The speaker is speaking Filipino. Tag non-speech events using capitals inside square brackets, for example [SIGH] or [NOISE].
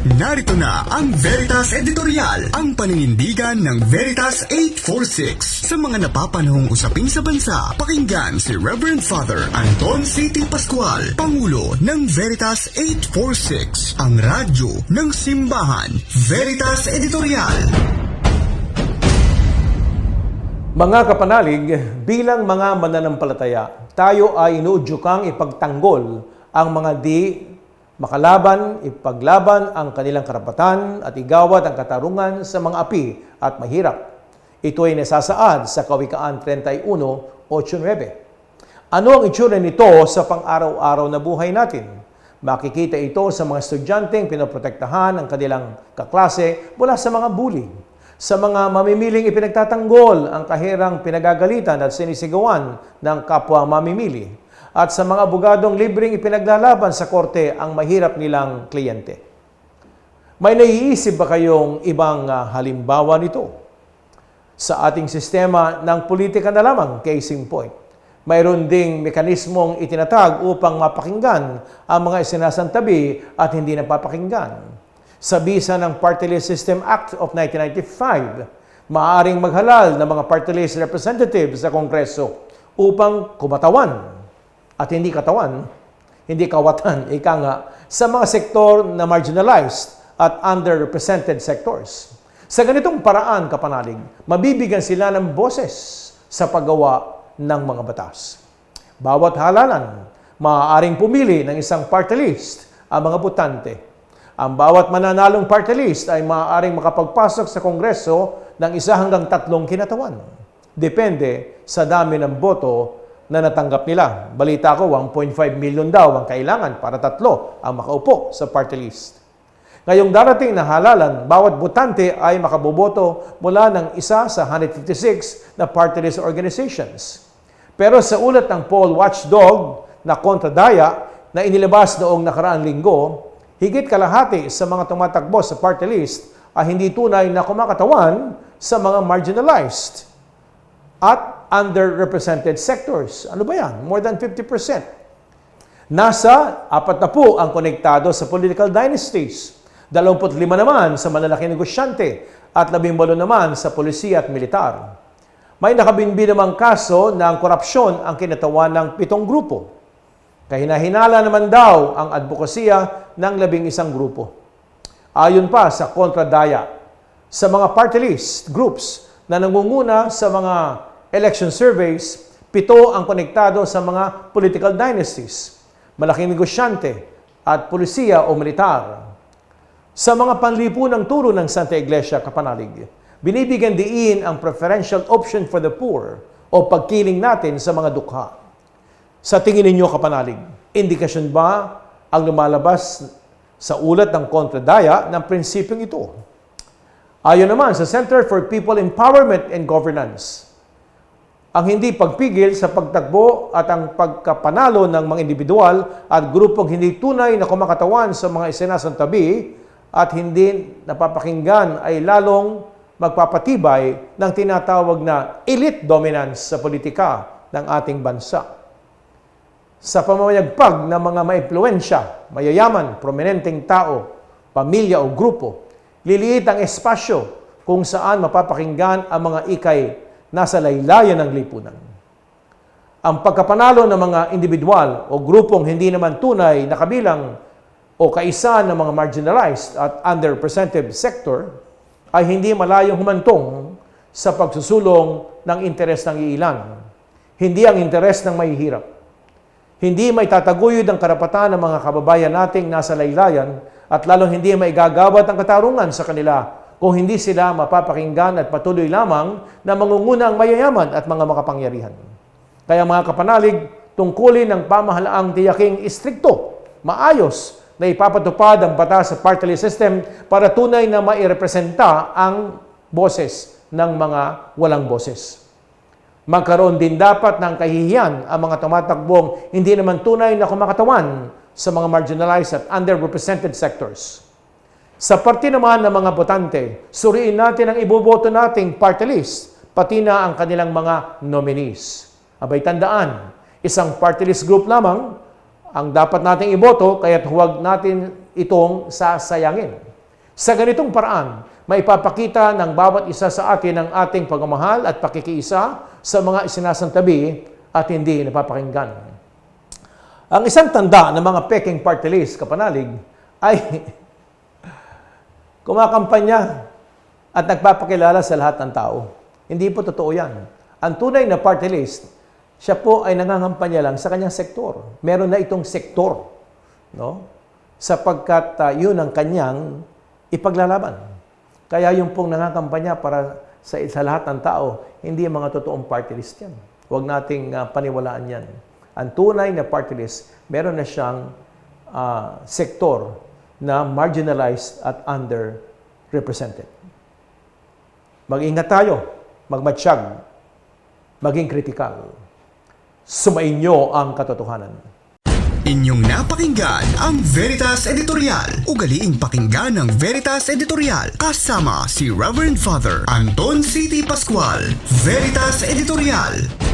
Narito na ang Veritas Editorial, ang paninindigan ng Veritas 846. Sa mga napapanahong usapin sa bansa, pakinggan si Reverend Father Anton C.T. Pascual, Pangulo ng Veritas 846, ang radyo ng simbahan. Veritas Editorial. Mga kapanalig, bilang mga mananampalataya, tayo ay inuudyukang ipagtanggol ang mga di makalaban, ipaglaban ang kanilang karapatan at igawad ang katarungan sa mga api at mahirap. Ito ay nasasaad sa Kawikaan 31.8.9. Ano ang itsura nito sa pang-araw-araw na buhay natin? Makikita ito sa mga estudyanteng pinoprotektahan ang kanilang kaklase mula sa mga bully sa mga mamimiling ipinagtatanggol ang kahirang pinagagalitan at sinisigawan ng kapwa mamimili, at sa mga abogadong libreng ipinaglalaban sa korte ang mahirap nilang kliyente. May naiisip ba kayong ibang ah, halimbawa nito? Sa ating sistema ng politika na lamang, case in point, mayroon ding mekanismong itinatag upang mapakinggan ang mga isinasantabi at hindi napapakinggan sa bisa ng Party List System Act of 1995, maaaring maghalal ng mga party list representatives sa Kongreso upang kumatawan at hindi katawan, hindi kawatan, [LAUGHS] ika nga, sa mga sektor na marginalized at underrepresented sectors. Sa ganitong paraan, kapanalig, mabibigyan sila ng boses sa paggawa ng mga batas. Bawat halalan, maaaring pumili ng isang party list ang mga botante. Ang bawat mananalong party list ay maaaring makapagpasok sa Kongreso ng isa hanggang tatlong kinatawan. Depende sa dami ng boto na natanggap nila. Balita ko, 1.5 million daw ang kailangan para tatlo ang makaupo sa party list. Ngayong darating na halalan, bawat botante ay makaboboto mula ng isa sa 156 na party list organizations. Pero sa ulat ng poll watchdog na kontradaya na inilabas noong nakaraang linggo, higit kalahati sa mga tumatakbo sa party list ay hindi tunay na kumakatawan sa mga marginalized at underrepresented sectors. Ano ba yan? More than 50%. Nasa apat na po ang konektado sa political dynasties. 25 naman sa malalaking negosyante at 18 naman sa polisiya at militar. May nakabinbi namang kaso ng korupsyon ang kinatawan ng pitong grupo. Kahinahinala naman daw ang advokasya ng labing isang grupo. Ayon pa sa kontradaya, sa mga party list groups na nangunguna sa mga election surveys, pito ang konektado sa mga political dynasties, malaking negosyante at polisiya o militar. Sa mga panlipunang turo ng Santa Iglesia Kapanalig, binibigyan diin ang preferential option for the poor o pagkiling natin sa mga dukha. Sa tingin ninyo kapanalig, indikasyon ba ang lumalabas sa ulat ng kontradaya ng prinsipyong ito? Ayon naman sa Center for People Empowerment and Governance, ang hindi pagpigil sa pagtakbo at ang pagkapanalo ng mga individual at grupong hindi tunay na kumakatawan sa mga isinasantabi at hindi napapakinggan ay lalong magpapatibay ng tinatawag na elite dominance sa politika ng ating bansa. Sa pamamayagpag ng mga maimpluensya, mayayaman, prominenteng tao, pamilya o grupo, liliit ang espasyo kung saan mapapakinggan ang mga ikay nasa laylayan ng lipunan. Ang pagkapanalo ng mga individual o grupong hindi naman tunay na kabilang o kaisa ng mga marginalized at underrepresented sector ay hindi malayong humantong sa pagsusulong ng interes ng iilan. Hindi ang interes ng mahihirap. Hindi may tataguyod ang karapatan ng mga kababayan nating nasa laylayan at lalong hindi may gagawat ang katarungan sa kanila kung hindi sila mapapakinggan at patuloy lamang na mangunguna ang mayayaman at mga makapangyarihan. Kaya mga kapanalig, tungkulin ng pamahalaang tiyaking istrikto, maayos, na ipapatupad ang batas sa party system para tunay na mairepresenta ang boses ng mga walang boses. Magkaroon din dapat ng kahihiyan ang mga tumatakbong hindi naman tunay na kumakatawan sa mga marginalized at underrepresented sectors. Sa parte naman ng mga botante, suriin natin ang iboboto nating party list, pati na ang kanilang mga nominees. Abay tandaan, isang party list group lamang ang dapat nating iboto, kaya't huwag natin itong sasayangin. Sa ganitong paraan, maipapakita ng bawat isa sa atin ang ating pagmamahal at pakikiisa sa mga isinasantabi at hindi napapakinggan. Ang isang tanda ng mga peking party list, kapanalig, ay kumakampanya at nagpapakilala sa lahat ng tao. Hindi po totoo yan. Ang tunay na party list, siya po ay nangangampanya lang sa kanyang sektor. Meron na itong sektor. No? Sapagkat uh, yun ang kanyang ipaglalaban. Kaya yung pong nangangampanya para sa, sa lahat ng tao, hindi mga totoong party list yan. Huwag nating uh, paniwalaan yan. Ang tunay na party list, meron na siyang uh, sektor na marginalized at underrepresented. Mag-ingat tayo, magmatsyag, maging kritikal. Sumainyo ang katotohanan. Inyong napakinggan ang Veritas Editorial. Ugaliing pakinggan ng Veritas Editorial kasama si Reverend Father Anton City Pascual. Veritas Editorial.